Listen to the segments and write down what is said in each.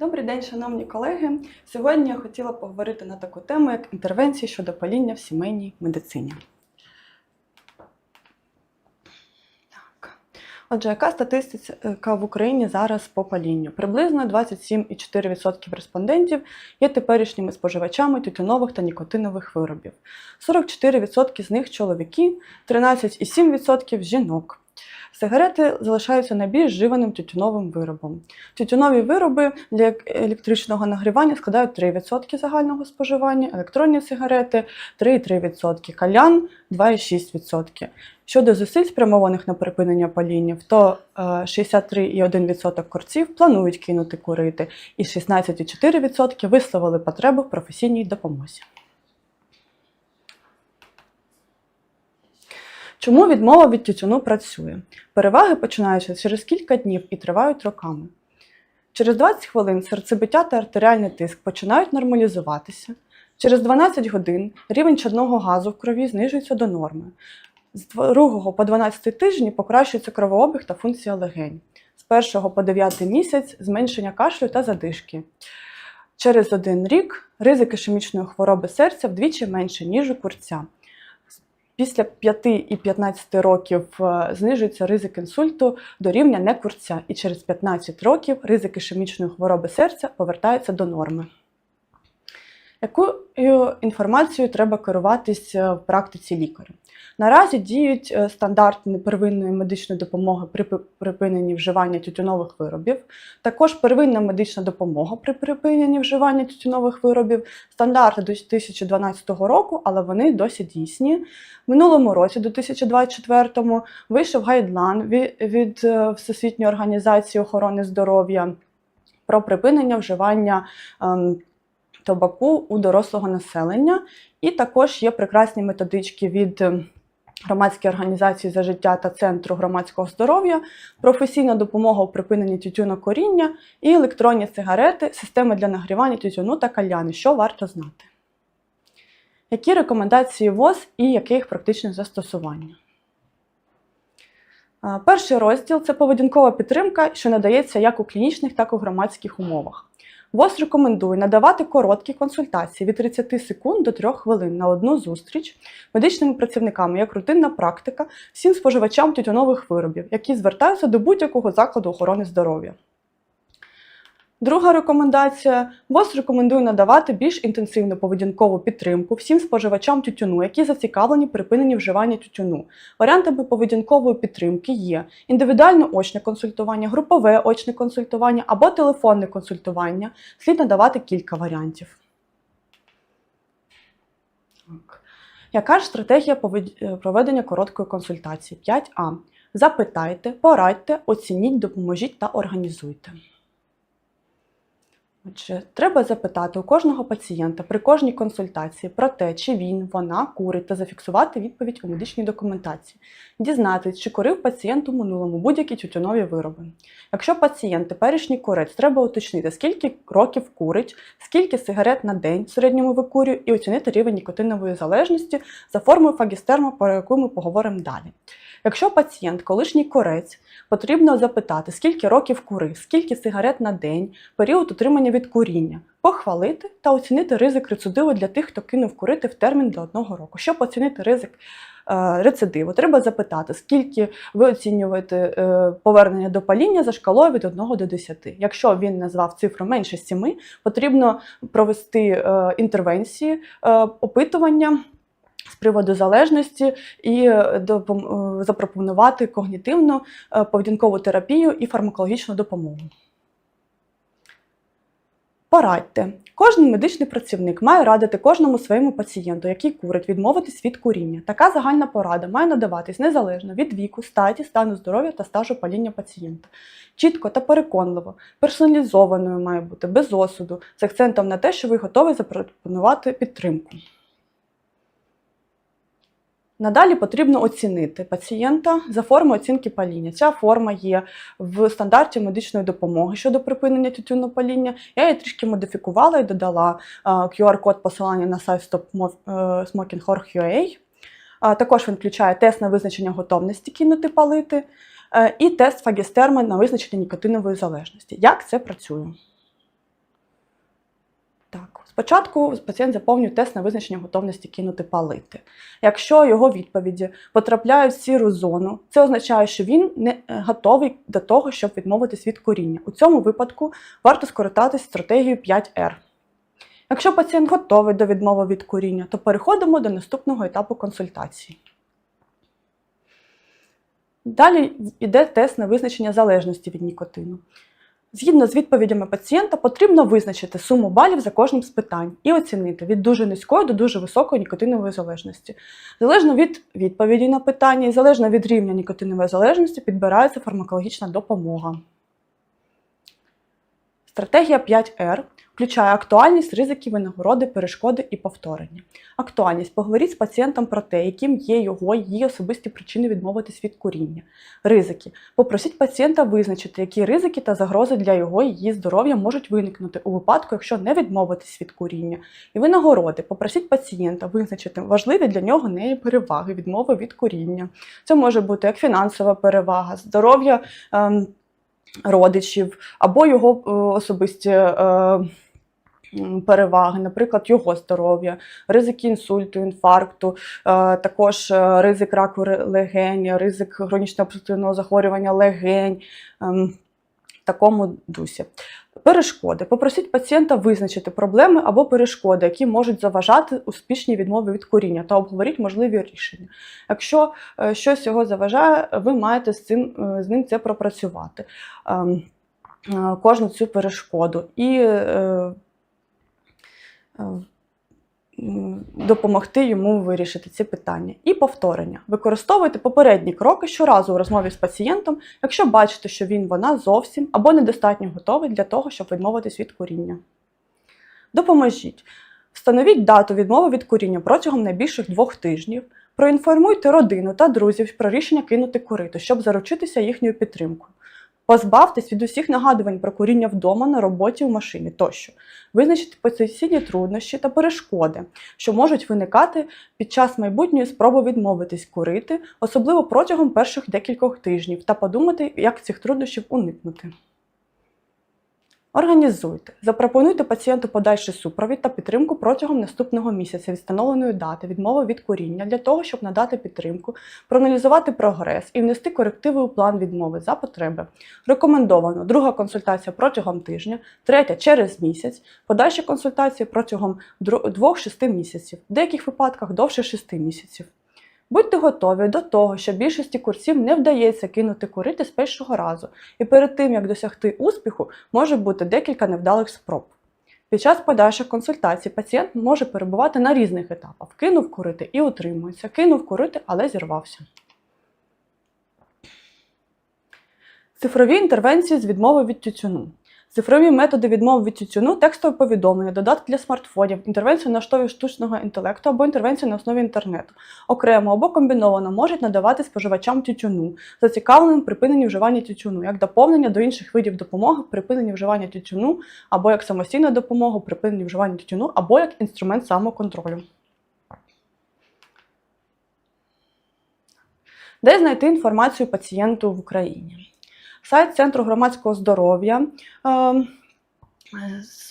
Добрий день, шановні колеги. Сьогодні я хотіла поговорити на таку тему, як інтервенції щодо паління в сімейній медицині. Так. Отже, яка статистика в Україні зараз по палінню? Приблизно 27,4% респондентів є теперішніми споживачами тютюнових та нікотинових виробів. 44% з них чоловіки, 13,7% жінок. Сигарети залишаються найбільш вживаним тютюновим виробом. Тютюнові вироби для електричного нагрівання складають 3% загального споживання, електронні сигарети 3,3%, калян 2,6%. Щодо зусиль, спрямованих на припинення паління, то е, 63,1% курців планують кинути курити, і 16,4% висловили потребу в професійній допомозі. Чому відмова від тютюну працює? Переваги починаються через кілька днів і тривають роками. Через 20 хвилин серцебиття та артеріальний тиск починають нормалізуватися. Через 12 годин рівень чадного газу в крові знижується до норми. З 2 по 12 тижні покращується кровообіг та функція легень. З 1 по 9 місяць зменшення кашлю та задишки. Через один рік ризик ішемічної хвороби серця вдвічі менше, ніж у курця. Після 5 і 15 років е, знижується ризик інсульту до рівня некурця, і через 15 років ризик ішемічної хвороби серця повертається до норми. Якою інформацією треба керуватися в практиці лікаря? Наразі діють е, стандарти первинної медичної допомоги при припиненні вживання тютюнових виробів, також первинна медична допомога при припиненні вживання тютюнових виробів, стандарти до 2012 року, але вони досі дійсні. В минулому році, до 2024-му, вийшов гайдлайн від, е, Всесвітньої організації охорони здоров'я про припинення вживання. Ем, табаку у дорослого населення, і також є прекрасні методички від громадської організації за життя та Центру громадського здоров'я, професійна допомога у припиненні тютюнокоріння і електронні сигарети, системи для нагрівання тютюну та кальяни, що варто знати. Які рекомендації ВОЗ і яке їх практичне застосування? Перший розділ це поведінкова підтримка, що надається як у клінічних, так і у громадських умовах. ВОЗ рекомендує надавати короткі консультації від 30 секунд до 3 хвилин на одну зустріч медичними працівниками як рутинна практика всім споживачам тютюнових виробів, які звертаються до будь-якого закладу охорони здоров'я. Друга рекомендація: ВОЗ рекомендує надавати більш інтенсивну поведінкову підтримку всім споживачам тютюну, які зацікавлені в припиненні вживання тютюну. Варіантами поведінкової підтримки є індивідуальне очне консультування, групове очне консультування або телефонне консультування. Слід надавати кілька варіантів. Яка ж стратегія проведення короткої консультації? 5А. Запитайте, порадьте, оцініть, допоможіть та організуйте. Отже, треба запитати у кожного пацієнта при кожній консультації про те, чи він, вона курить, та зафіксувати відповідь у медичній документації, дізнатися, чи курив пацієнт у минулому будь-які тютюнові вироби. Якщо пацієнт теперішній курець, треба уточнити, скільки років курить, скільки сигарет на день в середньому викурює, і оцінити рівень нікотинової залежності за формою фагістерма, про яку ми поговоримо далі. Якщо пацієнт колишній корець, потрібно запитати, скільки років курив, скільки сигарет на день, період утримання від куріння, похвалити та оцінити ризик рецидиву для тих, хто кинув курити в термін до одного року. Щоб оцінити ризик е, рецидиву, треба запитати, скільки ви оцінюєте е, повернення до паління за шкалою від 1 до 10. Якщо він назвав цифру менше 7, потрібно провести е, інтервенції, опитування з приводу залежності і е, запропонувати когнітивну е, поведінкову терапію і фармакологічну допомогу. Порадьте. Кожен медичний працівник має радити кожному своєму пацієнту, який курить, відмовитись від куріння. Така загальна порада має надаватись незалежно від віку, статі, стану здоров'я та стажу паління пацієнта. Чітко та переконливо, персоналізованою має бути без осуду, з акцентом на те, що ви готові запропонувати підтримку. Надалі потрібно оцінити пацієнта за формою оцінки паління. Ця форма є в стандарті медичної допомоги щодо припинення тютюнопаління. Я її трішки модифікувала і додала QR-код посилання на сайт StopSmokingHorg.ua. Також він включає тест на визначення готовності кинути палити е, і тест фагістерми на визначення нікотинової залежності. Як це працює? Так, спочатку пацієнт заповнює тест на визначення готовності кинути палити. Якщо його відповіді потрапляють в сіру зону, це означає, що він не е, готовий до того, щоб відмовитись від куріння. У цьому випадку варто скористатись стратегією 5R. Якщо пацієнт готовий до відмови від куріння, то переходимо до наступного етапу консультації. Далі йде тест на визначення залежності від нікотину. Згідно з відповідями пацієнта, потрібно визначити суму балів за кожним з питань і оцінити від дуже низької до дуже високої нікотинової залежності. Залежно від відповіді на питання і залежно від рівня нікотинової залежності підбирається фармакологічна допомога. Стратегія 5R включає актуальність, ризики, винагороди, перешкоди і повторення. Актуальність поговоріть з пацієнтом про те, яким є його її особисті причини відмовитись від куріння. Ризики. Попросіть пацієнта визначити, які ризики та загрози для його її здоров'я можуть виникнути у випадку, якщо не відмовитись від куріння. І винагороди. Попросіть пацієнта визначити важливі для нього неї переваги відмови від куріння. Це може бути як фінансова перевага, здоров'я. ем, Родичів або його е, особисті е, переваги, наприклад, його здоров'я, ризик інсульту, інфаркту, е, також ризик раку легень, ризик хронічного обструктивного захворювання легень, ем, в такому дусі. Перешкоди. Попросіть пацієнта визначити проблеми або перешкоди, які можуть заважати успішній відмові від куріння, та обговоріть можливі рішення. Якщо е, щось його заважає, ви маєте з цим е, з ним це пропрацювати. Ем, е, Кожну цю перешкоду і допомогти йому вирішити ці питання. І повторення. Використовуйте попередні кроки щоразу у розмові з пацієнтом, якщо бачите, що він вона зовсім або недостатньо готовий для того, щоб відмовитись від куріння. Допоможіть. Встановіть дату відмови від куріння протягом найбільших двох тижнів. Проінформуйте родину та друзів про рішення кинути курити, щоб заручитися їхньою підтримкою. Позбавтесь від усіх нагадувань про куріння вдома, на роботі, у машині тощо. Визначити потенційні труднощі та перешкоди, що можуть виникати під час майбутньої спроби відмовитись курити, особливо протягом перших декількох тижнів, та подумати, як цих труднощів уникнути. Організуйте. Запропонуйте пацієнту подальший супровід та підтримку протягом наступного місяця від встановленої дати відмови від куріння для того, щоб надати підтримку, проаналізувати прогрес і внести корективи у план відмови за потреби. Рекомендовано друга консультація протягом тижня, третя через місяць, подальші консультації протягом 2-6 місяців, в деяких випадках довше 6 місяців. Будьте готові до того, що більшості курсів не вдається кинути курити з першого разу, і перед тим як досягти успіху, може бути декілька невдалих спроб. Під час подальших консультацій пацієнт може перебувати на різних етапах: кинув курити і утримується, кинув курити, але зірвався. Цифрові інтервенції з відмови від тютюну. Цифрові методи відмови від тютюну, текстове повідомлення, додатки для смартфонів, інтервенцію на основі штучного інтелекту або інтервенцію на основі інтернету, окремо або комбіновано можуть надавати споживачам тютюну, зацікавленим припиненні вживання тютюну, як доповнення до інших видів допомоги в припиненні вживання тютюну, або як самостійна допомога в припиненні вживання тютюну, або як інструмент самоконтролю. Де знайти інформацію пацієнту в Україні? Сайт Центру громадського здоров'я ем,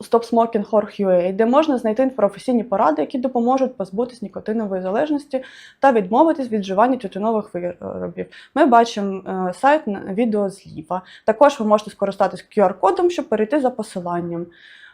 StopSmoking.org.ua, де можна знайти професійні поради, які допоможуть позбутись нікотинової залежності та відмовитись від вживання тютюнових виробів. Ми бачимо е, сайт відео зліва. Також ви можете скористатись QR-кодом, щоб перейти за посиланням.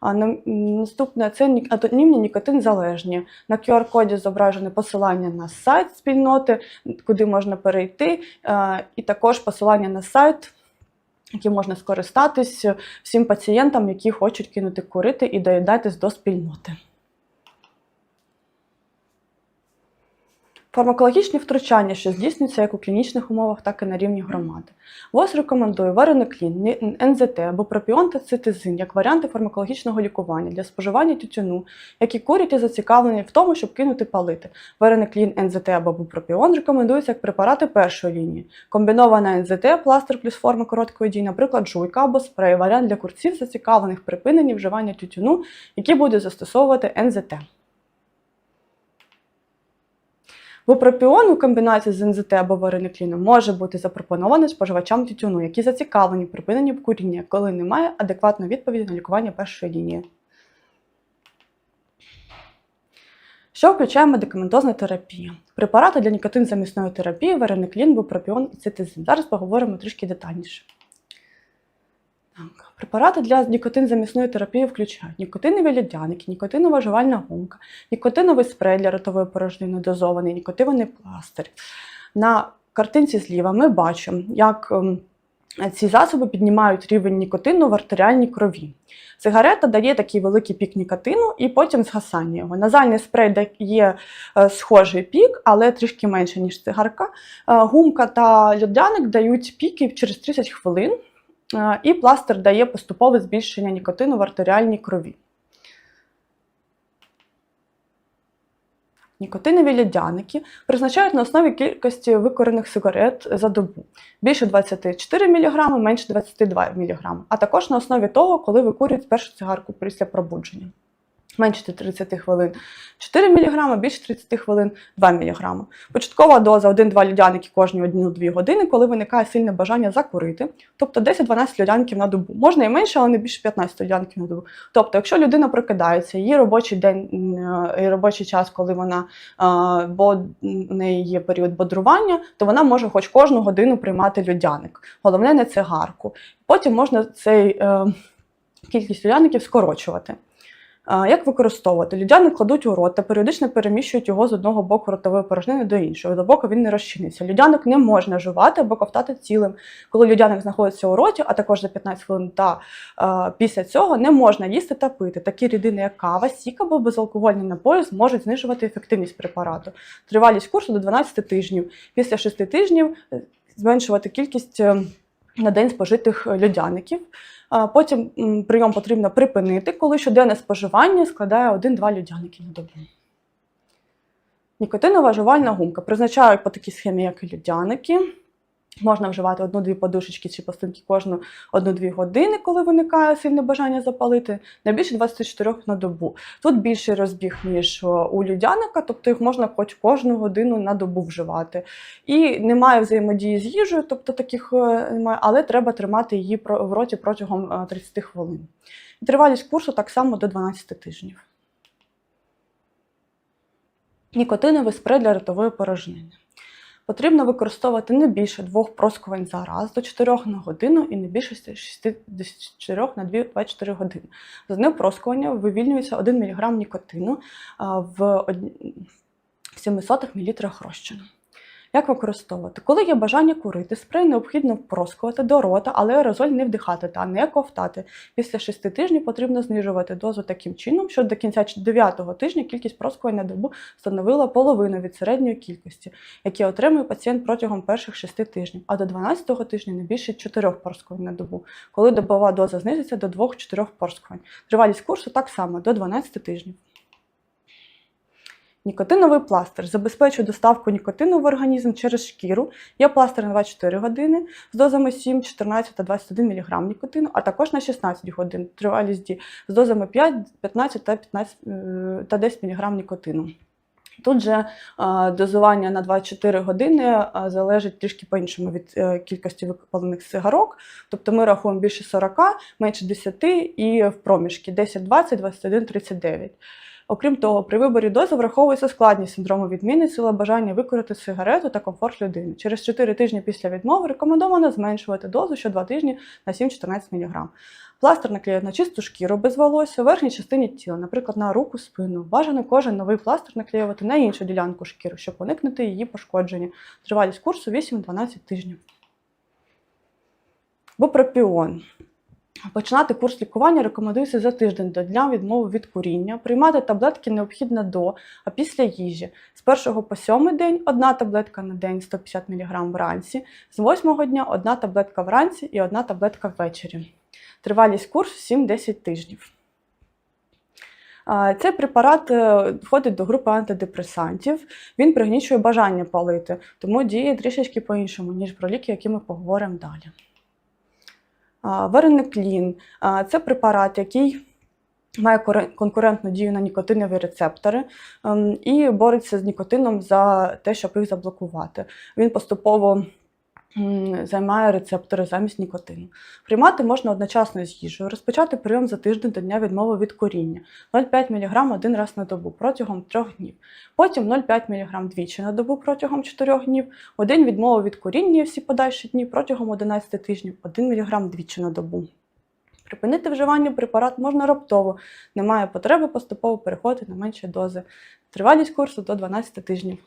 А на- наступне це ні- анонімні нікотин залежні. На QR-коді зображене посилання на сайт спільноти, куди можна перейти, е, і також посилання на сайт, яким можна скористатись всім пацієнтам, які хочуть кинути курити і доєднатись до спільноти. Фармакологічні втручання, що здійснюються як у клінічних умовах, так і на рівні громади. ВОЗ рекомендує вареноклін, НЗТ або пропіон та цитизин як варіанти фармакологічного лікування для споживання тютюну, які курять і зацікавлені в тому, щоб кинути палити. Вареноклін, НЗТ або бупропіон рекомендуються як препарати першої лінії. Комбінована НЗТ, пластир плюс форма короткої дії, наприклад, жуйка або спрей, варіант для курців, зацікавлених в припиненні вживання тютюну, які буде застосовувати НЗТ. Бупропіон у комбінації з НЗТ або вареникліном може бути запропонований споживачам тютюну, які зацікавлені в припиненні куріння, коли немає адекватної відповіді на лікування першої лінії. Що включає медикаментозна терапія? Препарати для нікотин замісної терапії, варениклін, бупропіон і цитизин. Зараз поговоримо трішки детальніше. Так. Препарати для нікотинзамісної терапії включають нікотинові льодяники, нікотинова жувальна гумка, нікотиновий спрей для ротової порожнини дозований, нікотиновий пластир. На картинці зліва ми бачимо, як ем, ці засоби піднімають рівень нікотину в артеріальній крові. Сигарета дає такий великий пік нікотину і потім згасання його. Назальний спрей дає е, схожий пік, але трішки менше, ніж цигарка. Е, Гумка та льодяник дають піки через 30 хвилин, і пластир дає поступове збільшення нікотину в артеріальній крові. Нікотинові льодяники призначають на основі кількості викорених сигарет за добу більше 24 мг, менше 22 мг, а також на основі того, коли викурюють першу цигарку після пробудження. Менше 30 хвилин 4 мг, більше 30 хвилин 2 мг. Початкова доза 1-2 льодяники кожні 1-2 години, коли виникає сильне бажання закурити, тобто 10-12 льодянків на добу. Можна і менше, але не більше 15 льодянків на добу. Тобто, якщо людина прокидається, її робочий день е, і робочий час, коли вона е, бо у неї є період бодрування, то вона може хоч кожну годину приймати льодяник. Головне не цигарку. Потім можна цей е, кількість льодяників скорочувати. Як використовувати? Людяник кладуть у рот та періодично переміщують його з одного боку ротової порожнини до іншого, до боку він не розчиниться. Людяник не можна жувати або ковтати цілим. Коли людяник знаходиться у роті, а також за 15 хвилин та а, після цього не можна їсти та пити. Такі рідини, як кава, сік або безалкогольні напої зможуть знижувати ефективність препарату. Тривалість курсу до 12 тижнів. Після 6 тижнів е, зменшувати кількість е, на день спожитих льодяників. Потім прийом потрібно припинити, коли щоденне споживання складає 1-2 льодяники на добу. Нікотинова жувальна гумка призначають по такій схемі, як і льодяники. Можна вживати одну-дві подушечки чи пластинки кожну 1-2 години, коли виникає сильне бажання запалити, не більше 24 на добу. Тут більший розбіг, ніж у людяника, тобто їх можна хоч кожну годину на добу вживати. І немає взаємодії з їжею, тобто таких е, немає, але треба тримати її в роті протягом е, 30 хвилин. Тривалість курсу так само до 12 тижнів. Нікотиновий спрей для ротової порожнини. Потрібно використовувати не більше двох проскувань за раз до 4 на годину і не більше 64 на 2 24 години. За одне проскування вивільнюється 1 мг нікотину в 700 мл розчину. Як використовувати? Коли є бажання курити, спрей необхідно впроскувати до рота, але аерозоль не вдихати та не ковтати. Після 6 тижнів потрібно знижувати дозу таким чином, що до кінця 9 тижня кількість проскувань на добу становила половину від середньої кількості, які отримує пацієнт протягом перших 6 тижнів, а до 12 тижня не більше 4 порскувань на добу, коли добова доза знизиться до 2-4 порскувань. Тривалість курсу так само до 12 тижнів. Нікотиновий пластир забезпечує доставку нікотину в організм через шкіру. Є пластир на 24 години з дозами 7, 14 та 21 мг нікотину, а також на 16 годин тривалість дії з дозами 5, 15 та, 15, е, та 10 мг нікотину. Тут же е, дозування на 24 години е, залежить трішки по-іншому від кількості випалених сигарок. Тобто ми рахуємо більше 40, менше 10 і в проміжки 10, 20, 21, 39. Окрім того, при виборі дози враховується складність синдрому відміни, сила бажання викорити сигарету та комфорт людини. Через 4 тижні після відмови рекомендовано зменшувати дозу що 2 тижні на 7-14 мг. Пластир наклеюють на чисту шкіру без волосся, в верхній частині тіла, наприклад, на руку, спину. Бажано кожен новий пластир наклеювати на іншу ділянку шкіри, щоб уникнути її пошкодження. Тривалість курсу 8-12 тижнів. Бупропіон. Починати курс лікування рекомендується за тиждень до дня відмови від куріння. Приймати таблетки необхідно до, а після їжі. З 1 по 7 день одна таблетка на день 150 мг вранці, з 8 дня одна таблетка вранці і одна таблетка ввечері. Тривалість курсу 7-10 тижнів. Цей препарат е, входить до групи антидепресантів. Він пригнічує бажання палити, тому діє трішечки по-іншому, ніж про ліки, які ми поговоримо далі. Варениклін це препарат, який має конкурентну дію на нікотинові рецептори ем, і бореться з нікотином за те, щоб їх заблокувати. Він поступово займає рецептори замість нікотину. Приймати можна одночасно з їжею, розпочати прийом за тиждень до дня відмови від куріння 0,5 мг один раз на добу протягом 3 днів. Потім 0,5 мг двічі на добу протягом 4 днів, один відмова від куріння і всі подальші дні протягом 11 тижнів, 1 мг двічі на добу. Припинити вживання препарат можна раптово, немає потреби поступово переходити на менші дози. Тривалість курсу до 12 тижнів.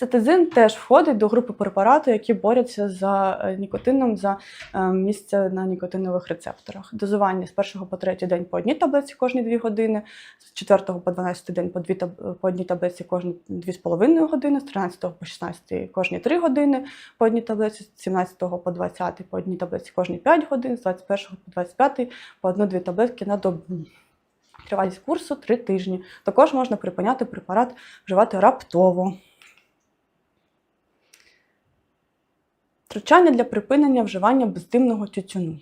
Цитизин теж входить до групи препарату, які борються за е, нікотином за е, місце на нікотинових рецепторах. Дозування з 1 по 3 день по одній таблиці кожні 2 години, з 4 по 12 день по, 2 таб- по одній таблиці кожні 2,5 години, з 13 по 16 кожні 3 години по одній таблиці, з 17 по 20 по одній таблиці кожні 5 годин, з 21 по 25 по одну-дві таблетки на добу. Тривалість курсу 3 тижні. Також можна припиняти препарат вживати раптово. Втручання для припинення вживання бездимного тютюну.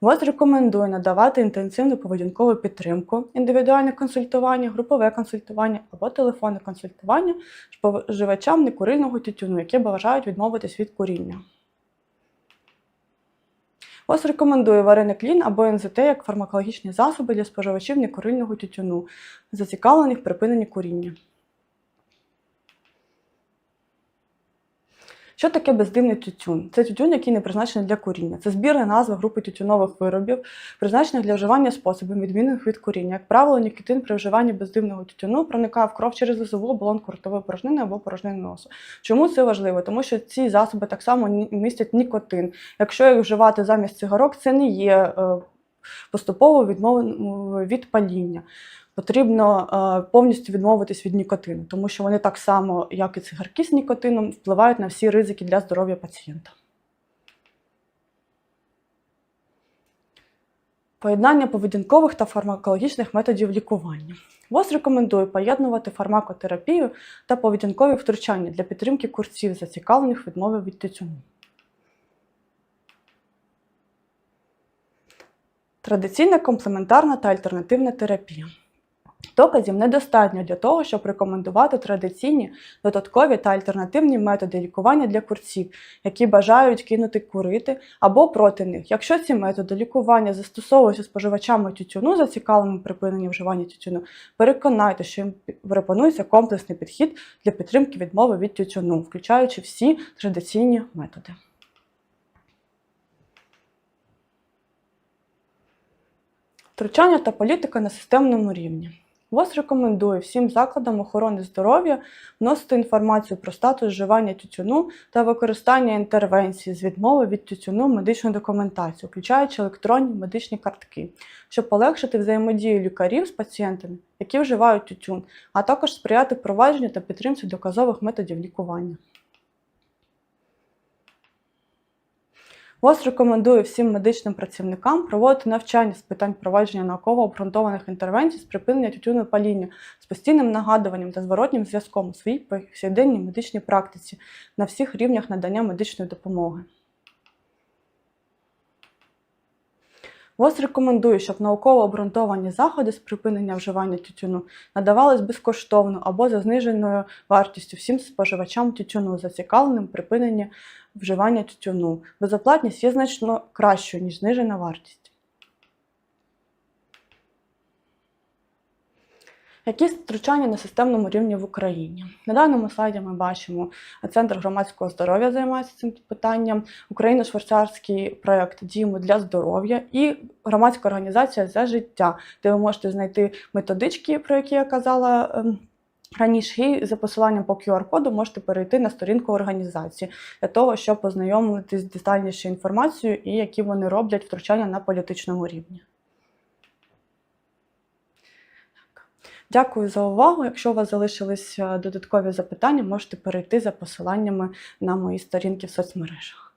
ВОЗ рекомендує надавати інтенсивну поведінкову підтримку, індивідуальне консультування, групове консультування або телефонне консультування споживачам некурильного тютюну, які бажають відмовитись від куріння. ВОЗ рекомендує вареник або НЗТ як фармакологічні засоби для споживачів некурильного тютюну, зацікавлених в припиненні куріння. Що таке бездимний тютюн? Це тютюн, який не призначений для куріння. Це збірна назва групи тютюнових виробів, призначених для вживання способом, відмінних від куріння. Як правило, нікотин при вживанні бездимного тютюну проникає в кров через вузову оболонку ротової порожнини або порожнини носу. Чому це важливо? Тому що ці засоби так само містять нікотин. Якщо їх вживати замість цигарок, це не є е, поступово відмовою від паління. Потрібно е, повністю відмовитись від нікотину, тому що вони так само, як і цигарки з нікотином, впливають на всі ризики для здоров'я пацієнта. Поєднання поведінкових та фармакологічних методів лікування. ВОЗ рекомендує поєднувати фармакотерапію та поведінкові втручання для підтримки курців, зацікавлених в відмові від тютюну. Традиційна комплементарна та альтернативна терапія. Доказів недостатньо для того, щоб рекомендувати традиційні, додаткові та альтернативні методи лікування для курців, які бажають кинути курити або проти них. Якщо ці методи лікування застосовуються споживачами тютюну, зацікавленими в припиненні вживання тютюну, переконайте, що їм пропонується комплексний підхід для підтримки відмови від тютюну, включаючи всі традиційні методи. Втручання та політика на системному рівні. ВОЗ рекомендує всім закладам охорони здоров'я вносити інформацію про статус вживання тютюну та використання інтервенції з відмови від тютюну медичну документацію, включаючи електронні медичні картки, щоб полегшити взаємодію лікарів з пацієнтами, які вживають тютюн, а також сприяти впровадженню та підтримці доказових методів лікування. ВОЗ рекомендує всім медичним працівникам проводити навчання з питань провадження науково обґрунтованих інтервенцій з припинення тютюнопаління з постійним нагадуванням та зворотнім зв'язком у своїй повсякденній медичній практиці на всіх рівнях надання медичної допомоги. ВОЗ рекомендує, щоб науково обґрунтовані заходи з припинення вживання тютюну надавались безкоштовно або за зниженою вартістю всім споживачам тютюну, зацікавленим припинення вживання тютюну. Безоплатність є значно кращою, ніж знижена вартість. Які втручання на системному рівні в Україні? На даному слайді ми бачимо Центр громадського здоров'я займається цим питанням, Україно-швейцарський проєкт Діємо для здоров'я і громадська організація за життя, де ви можете знайти методички, про які я казала. ем, Раніше і за посиланням по QR-коду можете перейти на сторінку організації для того, щоб познайомитись з детальнішою інформацією і які вони роблять втручання на політичному рівні. Дякую за увагу. Якщо у вас залишились е, додаткові запитання, можете перейти за посиланнями на мої сторінки в соцмережах.